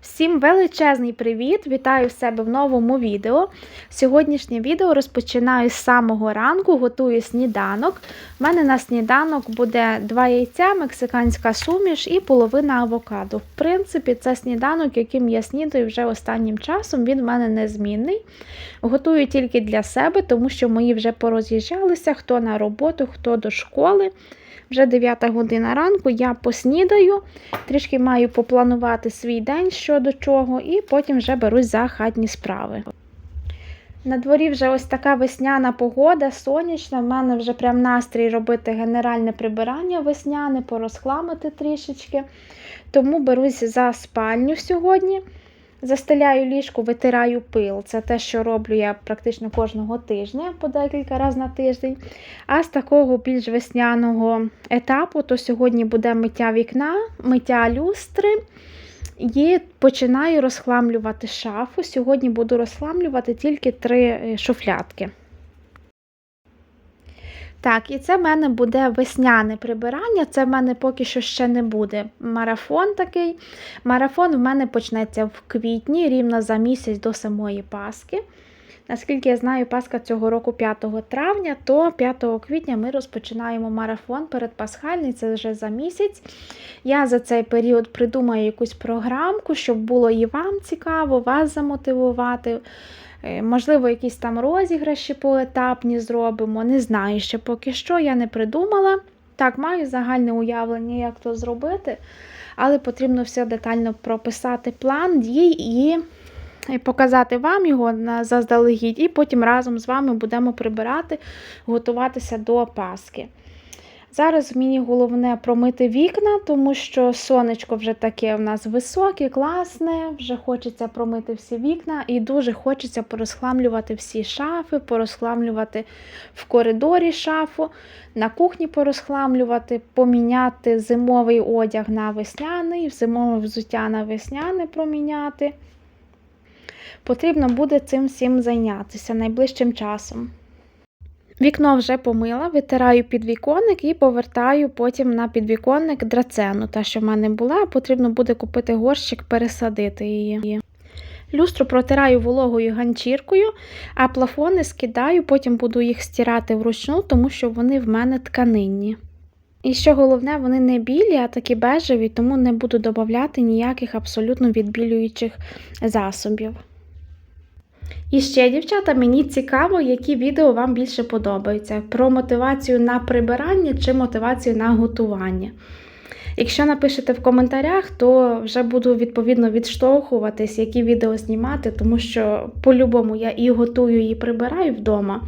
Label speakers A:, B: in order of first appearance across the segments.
A: Всім величезний привіт! Вітаю себе в новому відео. Сьогоднішнє відео розпочинаю з самого ранку, готую сніданок. У мене на сніданок буде два яйця, мексиканська суміш і половина авокадо. В принципі, це сніданок, яким я снідаю вже останнім часом. Він в мене незмінний. Готую тільки для себе, тому що мої вже пороз'їжджалися, хто на роботу, хто до школи. Вже 9 година ранку я поснідаю, трішки маю попланувати свій день щодо чого, і потім вже берусь за хатні справи. На дворі вже ось така весняна погода, сонячна. В мене вже прям настрій робити генеральне прибирання весняне, порозхламити трішечки. Тому берусь за спальню сьогодні. Застеляю ліжко, витираю пил. Це те, що роблю я практично кожного тижня, по декілька разів на тиждень. А з такого більш весняного етапу, то сьогодні буде миття вікна, миття люстри. І починаю розхламлювати шафу. Сьогодні буду розхламлювати тільки три шуфлятки. Так, і це в мене буде весняне прибирання. Це в мене поки що ще не буде марафон такий. Марафон в мене почнеться в квітні, рівно за місяць до самої Паски. Наскільки я знаю, Пасха цього року 5 травня, то 5 квітня ми розпочинаємо марафон передпасхальний, це вже за місяць. Я за цей період придумаю якусь програмку, щоб було і вам цікаво, вас замотивувати. Можливо, якісь там розіграші поетапні зробимо. Не знаю ще поки що, я не придумала. Так, маю загальне уявлення, як то зробити, але потрібно все детально прописати план дій і показати вам його на заздалегідь, і потім разом з вами будемо прибирати, готуватися до Паски. Зараз мені головне промити вікна, тому що сонечко вже таке в нас високе, класне, вже хочеться промити всі вікна і дуже хочеться порозхламлювати всі шафи, порозхламлювати в коридорі шафу, на кухні порозхламлювати, поміняти зимовий одяг на весняний, зимове взуття на весняне проміняти. Потрібно буде цим всім зайнятися найближчим часом. Вікно вже помила, витираю підвіконник і повертаю потім на підвіконник драцену, та, що в мене була, потрібно буде купити горщик, пересадити її. Люстру протираю вологою ганчіркою, а плафони скидаю, потім буду їх стирати вручну, тому що вони в мене тканинні. І що головне, вони не білі, а такі бежеві, тому не буду додавати ніяких абсолютно відбілюючих засобів. І ще, дівчата, мені цікаво, які відео вам більше подобаються: про мотивацію на прибирання чи мотивацію на готування. Якщо напишете в коментарях, то вже буду відповідно відштовхуватись, які відео знімати, тому що по-любому я і готую, і прибираю вдома,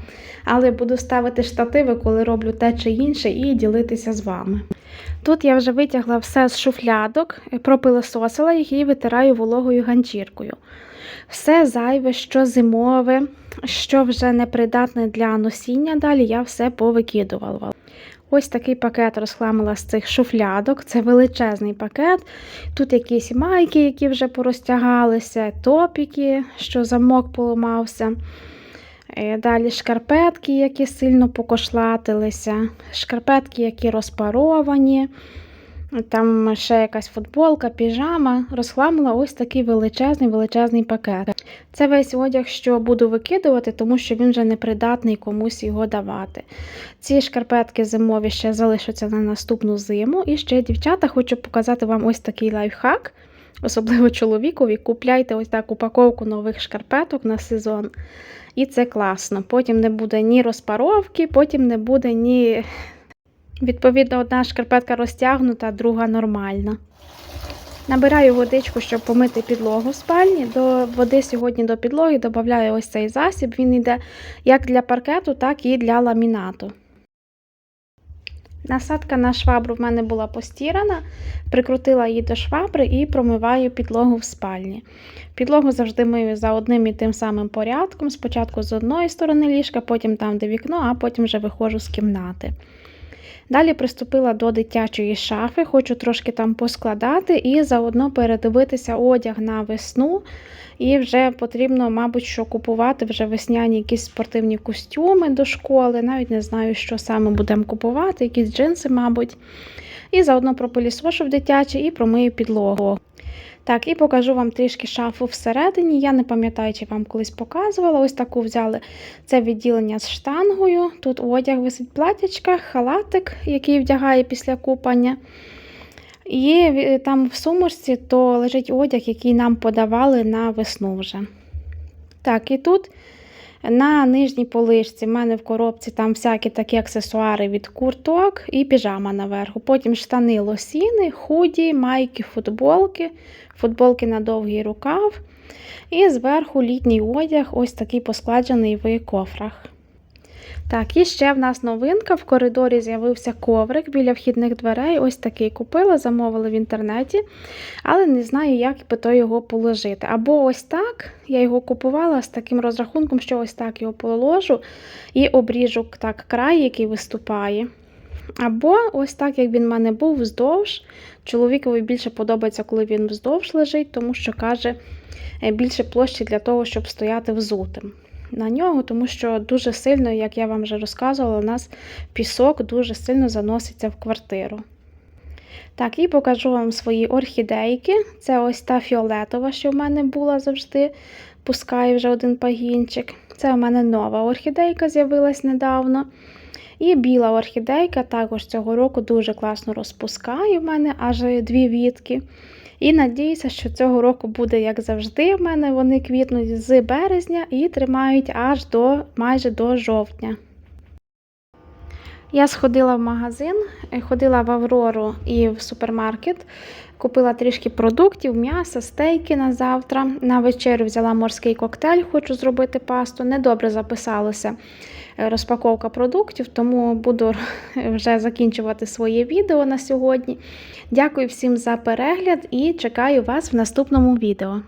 A: але буду ставити штативи, коли роблю те чи інше, і ділитися з вами. Тут я вже витягла все з шуфлядок, пропилососила їх і витираю вологою ганчіркою. Все зайве, що зимове, що вже непридатне для носіння, далі я все повикидувала. Ось такий пакет розхламила з цих шуфлядок. Це величезний пакет. Тут якісь майки, які вже порозтягалися, топіки, що замок поламався. Далі шкарпетки, які сильно покошлатилися, шкарпетки, які розпаровані. Там ще якась футболка, піжама. Розхламила ось такий величезний величезний пакет. Це весь одяг, що буду викидувати, тому що він вже непридатний комусь його давати. Ці шкарпетки зимові ще залишаться на наступну зиму. І ще, дівчата, хочу показати вам ось такий лайфхак, особливо чоловікові. Купляйте ось так упаковку нових шкарпеток на сезон. І це класно. Потім не буде ні розпаровки, потім не буде ні Відповідно, одна шкарпетка розтягнута, друга нормальна. Набираю водичку, щоб помити підлогу в спальні. До води сьогодні до підлоги додаю ось цей засіб. Він йде як для паркету, так і для ламінату. Насадка на швабру в мене була постірана, прикрутила її до швабри і промиваю підлогу в спальні. Підлогу завжди мию за одним і тим самим порядком. Спочатку з одної сторони ліжка, потім там, де вікно, а потім вже виходжу з кімнати. Далі приступила до дитячої шафи, хочу трошки там поскладати і заодно передивитися одяг на весну. І вже потрібно, мабуть, що купувати вже весняні якісь спортивні костюми до школи. Навіть не знаю, що саме будемо купувати, якісь джинси, мабуть. І заодно пропилісошу в дитячі і промию підлогу. Так, і покажу вам трішки шафу всередині. Я не пам'ятаю, чи вам колись показувала. Ось таку взяли це відділення з штангою. Тут одяг висить платячка, халатик, який вдягає після купання. І е, там в сумочці то лежить одяг, який нам подавали на весну вже. Так, і тут на нижній полишці в мене в коробці там всякі такі аксесуари від курток і піжама наверху. Потім штани лосіни, худі, майки, футболки, футболки на довгий рукав. І зверху літній одяг, ось такий поскладжений в кофрах. Так, і ще в нас новинка. В коридорі з'явився коврик біля вхідних дверей. Ось такий купила, замовила в інтернеті, але не знаю, як би то його положити. Або ось так. Я його купувала з таким розрахунком, що ось так його положу і обріжу так край, який виступає. Або ось так, як він в мене був вздовж. Чоловікові більше подобається, коли він вздовж лежить, тому що каже, е, більше площі для того, щоб стояти взутим на нього, тому що дуже сильно, як я вам вже розказувала, у нас пісок дуже сильно заноситься в квартиру. Так, і покажу вам свої орхідейки. Це ось та фіолетова, що в мене була завжди. Пускає вже один пагінчик. Це у мене нова орхідейка з'явилась недавно. І біла орхідейка також цього року дуже класно розпускає в мене аж дві вітки. І надіюся, що цього року буде, як завжди, в мене вони квітнуть з березня і тримають аж до майже до жовтня. Я сходила в магазин, е, ходила в Аврору і в супермаркет, купила трішки продуктів, м'яса, стейки на завтра. На вечерю взяла морський коктейль, хочу зробити пасту. Недобре записалося е, розпаковка продуктів, тому буду вже закінчувати своє відео на сьогодні. Дякую всім за перегляд і чекаю вас в наступному відео.